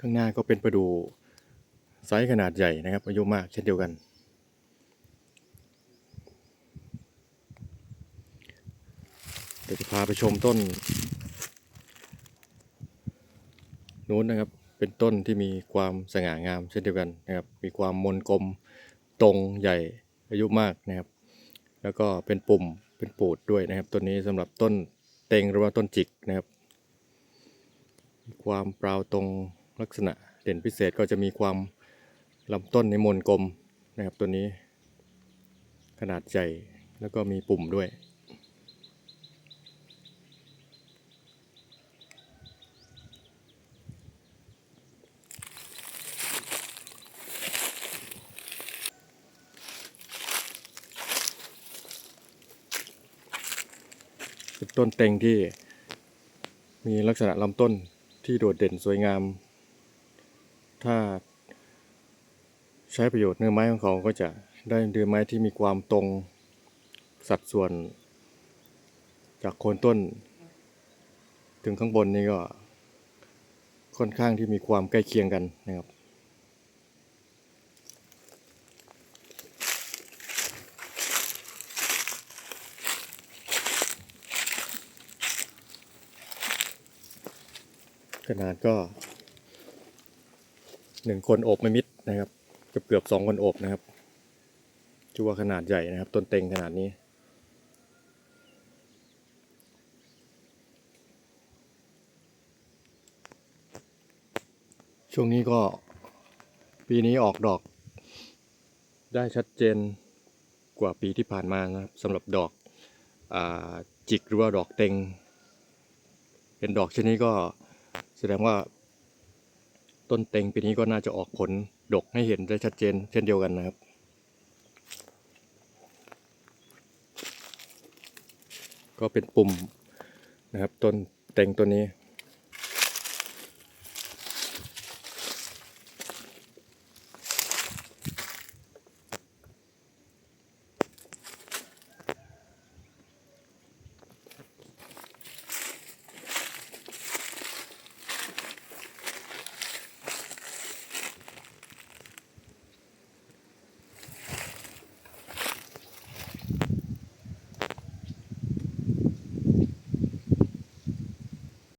ข้างหน้าก็เป็นประดูไซส์ขนาดใหญ่นะครับ อายุมากเช่นเดียวกัน เดี๋ยวจะพาไปชมต้นนู้นนะครับ เป็นต้นที่มีความสง่างามเช่นเดียวกันนะครับ มีความมนกลมตรงใหญ่อายุมากนะครับ แล้วก็เป็นปุ่มเป็นปูดด้วยนะครับต้นนี้สำหรับต้นเต็งหรือว่าต้นจิกนะครับมีความเปล่าตรง ลักษณะเด่นพิเศษก็จะมีความลำต้นในมนกลมนะครับตัวนี้ ขนาดใหญ่แล้วก็มีปุ่มด้วย เป็นต้นเต็งที่มีลักษณะลำต้นที่โดดเด่นสวยงาม ถ้าใช้ประโยชน์เนื้อไม้ของเขาก็จะได้เนื้อไม้ที่มีความตรงสัดส่วน จากโคนต้น ถึงข้างบนนี่ก็ค่อนข้างที่มีความใกล้เคียงกันนะครับขนาดก็ หนึ่งคนโอบไม่มิดนะครับ เกือบเกือบสองคนโอบนะครับชื่อว่าขนาดใหญ่นะครับ ต้นเต็งขนาดนี้ ช่วงนี้ก็ปีนี้ออกดอก ได้ชัดเจนกว่าปีที่ผ่านมานะครับสำหรับดอกอจิกหรือว่าดอกเต็ง เป็นดอกชนิดก็แสดงว่า ต้นเต็งปีนี้ก็น่าจะออกผลดกให้เห็นได้ชัดเจนเช่นเดียวกันนะครับก็เป็นปุ่มนะครับต้นเต็งตัวนี้